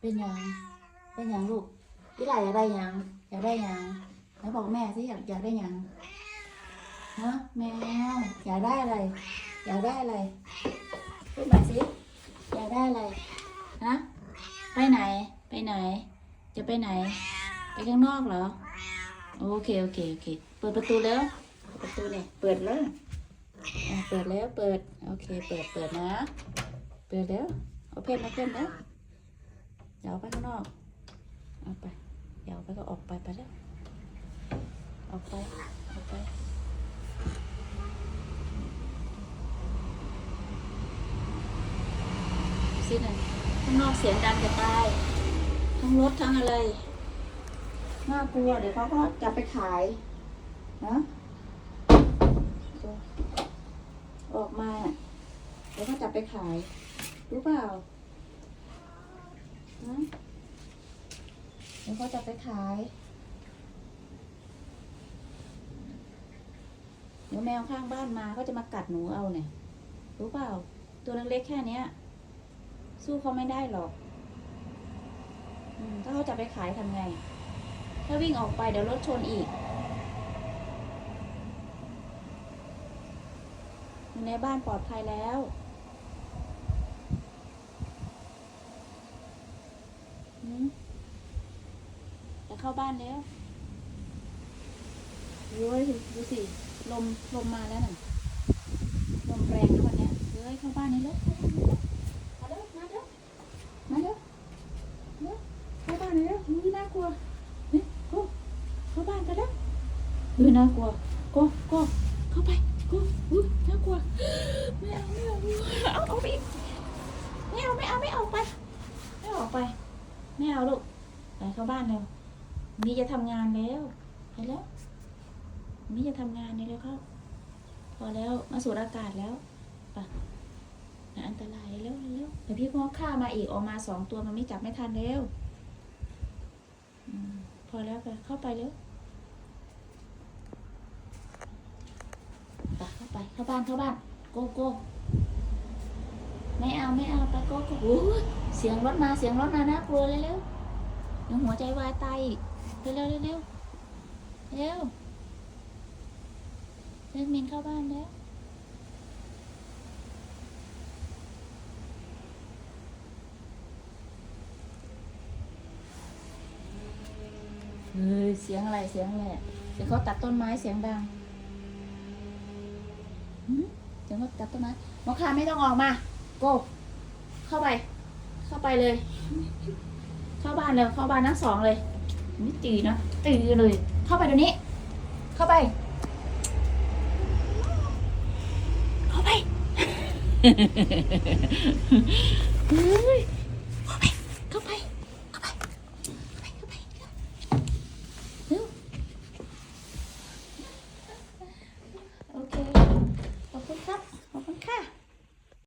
เป็นยังเป็นยังลูกพี่หลายอยากได้ยังอยากได้ยังแล้วบอกแม่สิอยากอยากได้ยังฮะแมวอยากได้อะไร อยากได้อะไรพูดมาสิอยากได้อะไรฮะไปไหน ไปไหน จะไปไหน ไปข้างนอกเหรอโอเคโอเคโอเค เปิดประตูแล้วประตูเนี่ยเปิดแล้วเปิดแล้วเปิด โอเค เปิดเปิดนะ เปิดแล้วเอาเพนนะเพนแล้ว เดี๋ยวเอาไปข้างนอก เอาไป เดี๋ยวเอาไปก็ออกไปไปแล้วออกไป ออกไปสิหนึ่งข้างนอกเสียงดังจะตายทั้งรถทั้งอะไร น่ากลัว เดี๋ยวเขาก็จะไปขายนะออกมา เดี๋ยวเขาจะไปขาย รู้เปล่า เดี๋ยวเขาจะไปขาย เดี๋ยวแมวข้างบ้านมาเขาจะมากัดหนูเอาเนี่ย รู้เปล่า ตัวเล็กๆแค่เนี้ย สู้เขาไม่ได้หรอกอถ้าเขาจะไปขายทำไง ถ้าวิ่งออกไปเดี๋ยวรถชนอีกอยู่ในบ้านปลอดภัยแล้ว อืมจะ เข้าบ้านแล้วเฮ้ยดูสิ ลมลมมาแล้วน่ะลมแรงนะวันเนี้ยเฮ้ยเข้าบ้านนี้แล้วมาเร็วมาเร็วมาเร็วเร็วเข้าบ้านนี้แล้วอุ้ยน่ากลัวนี่โก้เข้าบ้านกันแล้วอุ้ยน่ากลัวก้โก้เข้าไปก้อุ้ยน่ากลัวไม่เอาไม่เอาเอาเอาไปไม่เอาไม่เอาไม่เอาไปไม่ออกไปไม่เอาลูกไปเข้าบ้านเร็ว นี่จะทำงานแล้วไปแล้วนี่จะทำงานนี่แล้วครับพอแล้วมาสูดอากาศแล้วไปน่ะอันตรายเร็วเร็วเดี๋ยวพี่พ่อฆ่ามาอีกออกมาสองตัวมันไม่จับไม่ทันแล้วอพอแล้วไปเข้าไปเร็วไปเข้าไปเข้าบ้านเข้าบ้านโกโก้ไม่เอาไม่เอาไปโกโก้โอ้เสียงรถมาเสียงรถมาน่ากลัวเลยเร็วเดี๋ยวหัวใจวายตายอีก เร็วเร็วเร็วเร็วเร็วมินเข้าบ้านแล้วเฮ้ยเสียงอะไรเสียงอะไรเสียงเขาตัดต้นไม้เสียงดังเสียงเขาตัดต้นไม้หมอคาไม่ต้องออกมาโกเข้าไป เข้าไปเลย เข้าบ้านเลยเข้าบ้านทั้งสองเลย นี่ตีนะตีเลย เข้าไปตรงนี้ เข้าไป เข้าไปเฮ้ย